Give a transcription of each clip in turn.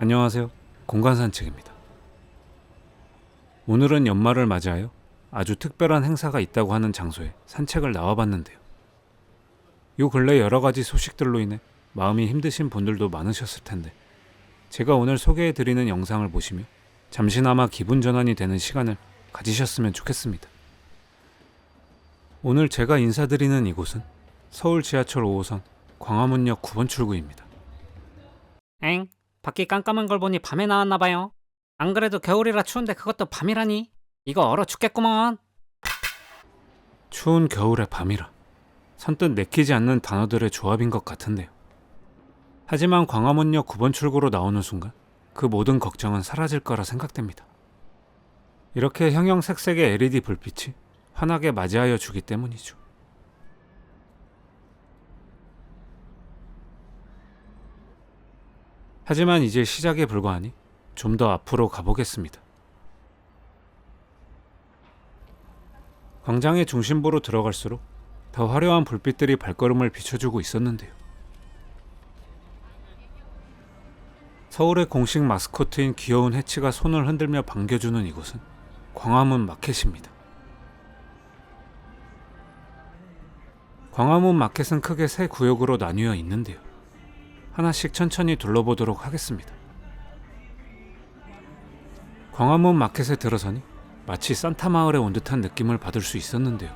안녕하세요. 공간 산책입니다. 오늘은 연말을 맞이하여 아주 특별한 행사가 있다고 하는 장소에 산책을 나와봤는데요. 요 근래 여러 가지 소식들로 인해 마음이 힘드신 분들도 많으셨을 텐데 제가 오늘 소개해 드리는 영상을 보시며 잠시나마 기분 전환이 되는 시간을 가지셨으면 좋겠습니다. 오늘 제가 인사드리는 이곳은 서울 지하철 5호선 광화문역 9번 출구입니다. 엥? 밖이 깜깜한 걸 보니 밤에 나왔나 봐요. 안 그래도 겨울이라 추운데 그것도 밤이라니. 이거 얼어 죽겠구먼. 추운 겨울의 밤이라 선뜻 내키지 않는 단어들의 조합인 것 같은데요. 하지만 광화문역 9번 출구로 나오는 순간 그 모든 걱정은 사라질 거라 생각됩니다. 이렇게 형형색색의 LED 불빛이 환하게 맞이하여 주기 때문이죠. 하지만 이제 시작에 불과하니 좀 더 앞으로 가보겠습니다. 광장의 중심부로 들어갈수록 더 화려한 불빛들이 발걸음을 비춰주고 있었는데요. 서울의 공식 마스코트인 귀여운 해치가 손을 흔들며 반겨주는 이곳은 광화문 마켓입니다. 광화문 마켓은 크게 세 구역으로 나뉘어 있는데요. 하나씩 천천히 둘러보도록 하겠습니다. 광화문 마켓에 들어서니 마치 산타 마을에 온 듯한 느낌을 받을 수 있었는데요.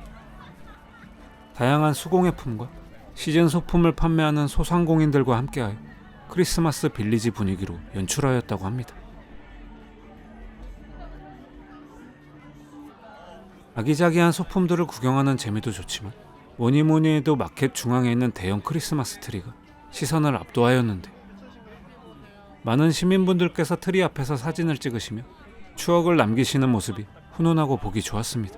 다양한 수공예품과 시즌 소품을 판매하는 소상공인들과 함께하여 크리스마스 빌리지 분위기로 연출하였다고 합니다. 아기자기한 소품들을 구경하는 재미도 좋지만 뭐니 뭐니 해도 마켓 중앙에 있는 대형 크리스마스 트리가 시선을 압도하였는데 많은 시민분들께서 트리 앞에서 사진을 찍으시며 추억을 남기시는 모습이 훈훈하고 보기 좋았습니다.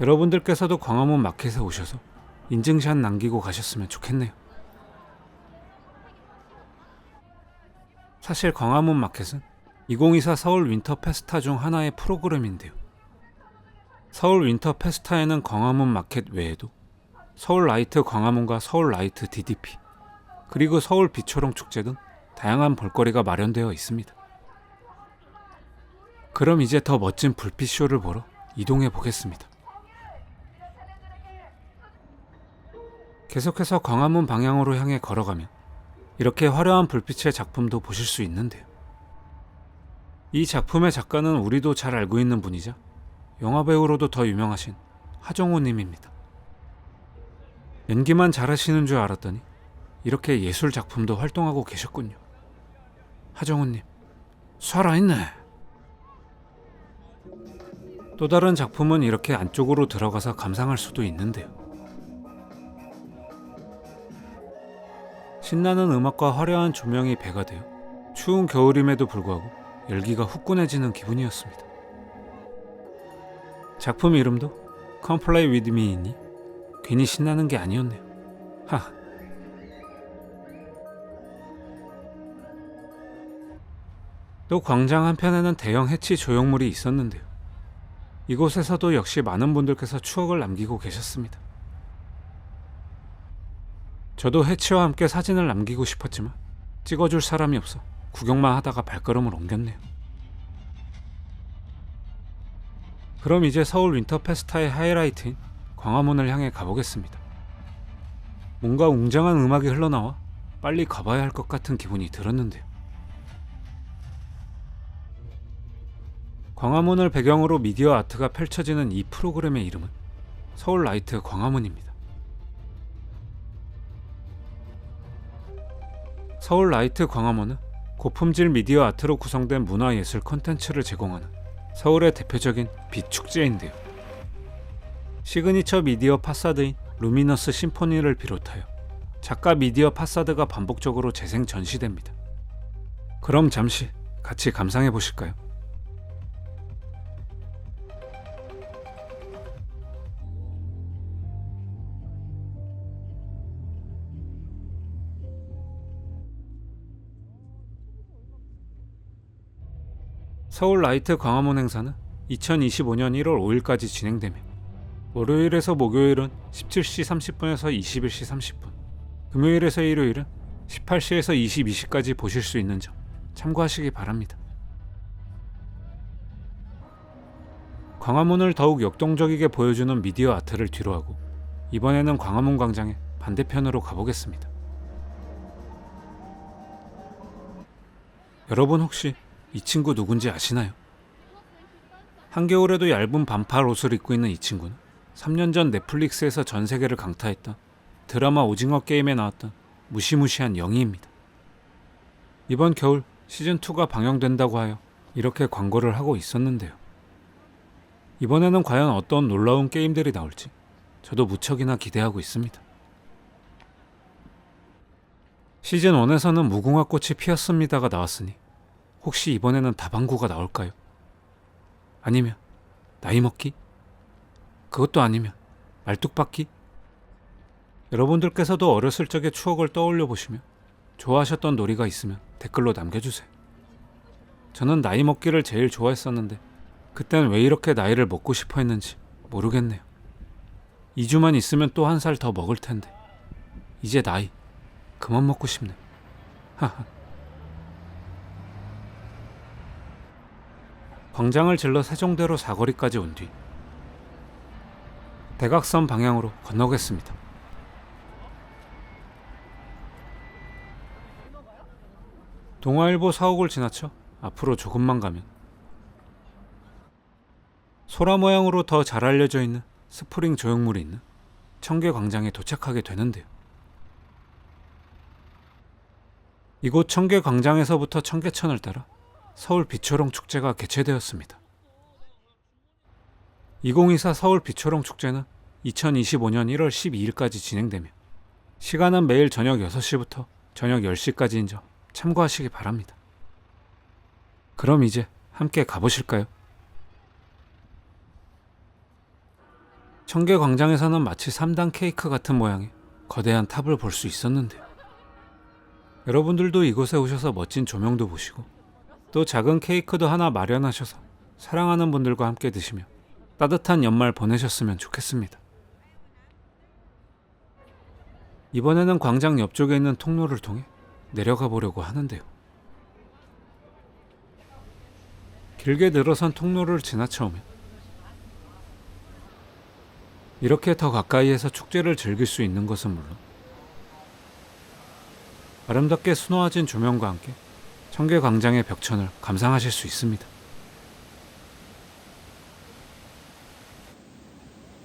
여러분들께서도 광화문 마켓에 오셔서 인증샷 남기고 가셨으면 좋겠네요. 사실 광화문 마켓은 2024 서울 윈터 페스타 중 하나의 프로그램인데요. 서울 윈터 페스타에는 광화문 마켓 외에도 서울 라이트 광화문과 서울 라이트 DDP 그리고 서울 비초롱 축제 등 다양한 볼거리가 마련되어 있습니다. 그럼 이제 더 멋진 불빛 쇼를 보러 이동해 보겠습니다. 계속해서 광화문 방향으로 향해 걸어가면 이렇게 화려한 불빛의 작품도 보실 수 있는데요. 이 작품의 작가는 우리도 잘 알고 있는 분이자 영화배우로도 더 유명하신 하정우님입니다. 연기만 잘하시는 줄 알았더니 이렇게 예술 작품도 활동하고 계셨군요. 하정우님, 살아있네. 또 다른 작품은 이렇게 안쪽으로 들어가서 감상할 수도 있는데요. 신나는 음악과 화려한 조명이 배가 되어 추운 겨울임에도 불구하고 열기가 후끈해지는 기분이었습니다. 작품 이름도 Complay With Me이니 괜히 신나는 게 아니었네요. 하. 또 광장 한편에는 대형 해치 조형물이 있었는데요. 이곳에서도 역시 많은 분들께서 추억을 남기고 계셨습니다. 저도 해치와 함께 사진을 남기고 싶었지만 찍어줄 사람이 없어 구경만 하다가 발걸음을 옮겼네요. 그럼 이제 서울 윈터 페스타의 하이라이트인 광화문을 향해 가보겠습니다. 뭔가 웅장한 음악이 흘러나와 빨리 가봐야 할 것 같은 기분이 들었는데요. 광화문을 배경으로 미디어 아트가 펼쳐지는 이 프로그램의 이름은 서울 라이트 광화문입니다. 서울 라이트 광화문은 고품질 미디어 아트로 구성된 문화예술 콘텐츠를 제공하는 서울의 대표적인 빛 축제인데요. 시그니처 미디어 파사드인 루미너스 심포니를 비롯하여 작가 미디어 파사드가 반복적으로 재생 전시됩니다. 그럼 잠시 같이 감상해 보실까요? 서울 라이트 광화문 행사는 2025년 1월 5일까지 진행되며 월요일에서 목요일은 17시 30분에서 21시 30분, 금요일에서 일요일은 18시에서 22시까지 보실 수 있는 점 참고하시기 바랍니다. 광화문을 더욱 역동적이게 보여주는 미디어 아트를 뒤로하고 이번에는 광화문 광장의 반대편으로 가보겠습니다. 여러분 혹시 이 친구 누군지 아시나요? 한겨울에도 얇은 반팔 옷을 입고 있는 이 친구는 3년 전 넷플릭스에서 전 세계를 강타했던 드라마 오징어 게임에 나왔던 무시무시한 영희입니다. 이번 겨울 시즌2가 방영된다고 하여 이렇게 광고를 하고 있었는데요. 이번에는 과연 어떤 놀라운 게임들이 나올지 저도 무척이나 기대하고 있습니다. 시즌 1에서는 무궁화 꽃이 피었습니다가 나왔으니 혹시 이번에는 다방구가 나올까요? 아니면 나이 먹기? 그것도 아니면 말뚝박기? 여러분들께서도 어렸을 적의 추억을 떠올려 보시며 좋아하셨던 놀이가 있으면 댓글로 남겨주세요. 저는 나이 먹기를 제일 좋아했었는데 그땐 왜 이렇게 나이를 먹고 싶어 했는지 모르겠네요. 2주만 있으면 또 한 살 더 먹을 텐데 이제 나이 그만 먹고 싶네. 하하. 광장을 질러 세종대로 사거리까지 온 뒤 대각선 방향으로 건너겠습니다. 동아일보 사옥을 지나쳐 앞으로 조금만 가면 소라 모양으로 더 잘 알려져 있는 스프링 조형물이 있는 청계 광장에 도착하게 되는데요. 이곳 청계 광장에서부터 청계천을 따라 서울 비초롱 축제가 개최되었습니다. 2024 서울 비초롱 축제는 2025년 1월 12일까지 진행되며 시간은 매일 저녁 6시부터 저녁 10시까지인 점 참고하시기 바랍니다. 그럼 이제 함께 가보실까요? 청계 광장에서는 마치 3단 케이크 같은 모양의 거대한 탑을 볼 수 있었는데요. 여러분들도 이곳에 오셔서 멋진 조명도 보시고 또 작은 케이크도 하나 마련하셔서 사랑하는 분들과 함께 드시며 따뜻한 연말 보내셨으면 좋겠습니다. 이번에는 광장 옆쪽에 있는 통로를 통해 내려가 보려고 하는데요. 길게 늘어선 통로를 지나쳐 오면 이렇게 더 가까이에서 축제를 즐길 수 있는 것은 물론 아름답게 수놓아진 조명과 함께 청계 광장의 벽천을 감상하실 수 있습니다.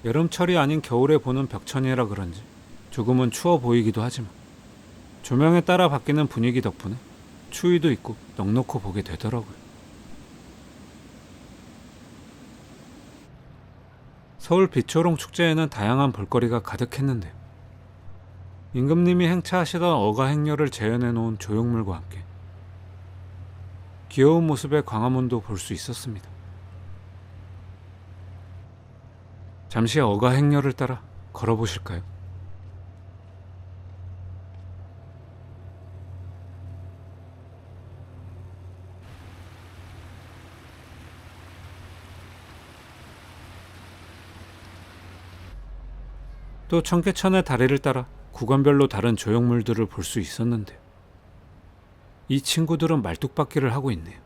여름철이 아닌 겨울에 보는 벽천이라 그런지 조금은 추워 보이기도 하지만 조명에 따라 바뀌는 분위기 덕분에 추위도 있고 넉넉히 보게 되더라고요. 서울 비초롱 축제에는 다양한 볼거리가 가득했는데요. 임금님이 행차하시던 어가 행렬을 재현해 놓은 조형물과 함께 귀여운 모습의 광화문도 볼 수 있었습니다. 잠시 어가 행렬을 따라 걸어보실까요? 또 청계천의 다리를 따라 구간별로 다른 조형물들을 볼 수 있었는데 이 친구들은 말뚝박기를 하고 있네요.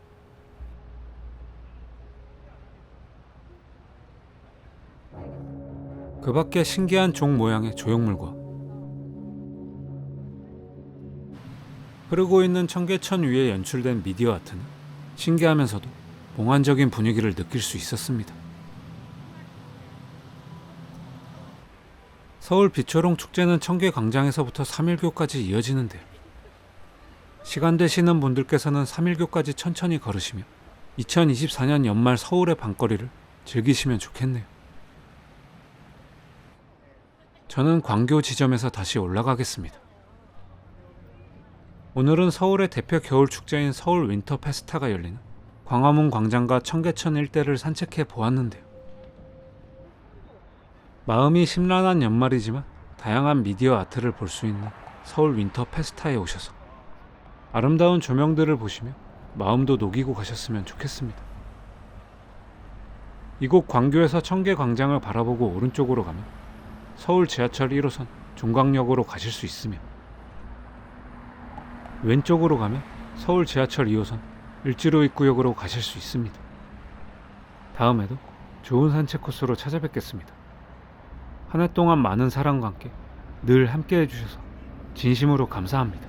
그 밖에 신기한 종 모양의 조형물과 흐르고 있는 청계천 위에 연출된 미디어 아트는 신기하면서도 몽환적인 분위기를 느낄 수 있었습니다. 서울 비초롱 축제는 청계 광장에서부터 3일교까지 이어지는데요. 시간 되시는 분들께서는 3일교까지 천천히 걸으시며 2024년 연말 서울의 밤거리를 즐기시면 좋겠네요. 저는 광교 지점에서 다시 올라가겠습니다. 오늘은 서울의 대표 겨울 축제인 서울 윈터 페스타가 열리는 광화문 광장과 청계천 일대를 산책해 보았는데요. 마음이 심란한 연말이지만 다양한 미디어 아트를 볼 수 있는 서울 윈터 페스타에 오셔서 아름다운 조명들을 보시며 마음도 녹이고 가셨으면 좋겠습니다. 이곳 광교에서 청계 광장을 바라보고 오른쪽으로 가면 서울 지하철 1호선 종강역으로 가실 수 있으며 왼쪽으로 가면 서울 지하철 2호선 을지로 입구역으로 가실 수 있습니다. 다음에도 좋은 산책 코스로 찾아뵙겠습니다. 한 해 동안 많은 사랑과 함께 늘 함께 해주셔서 진심으로 감사합니다.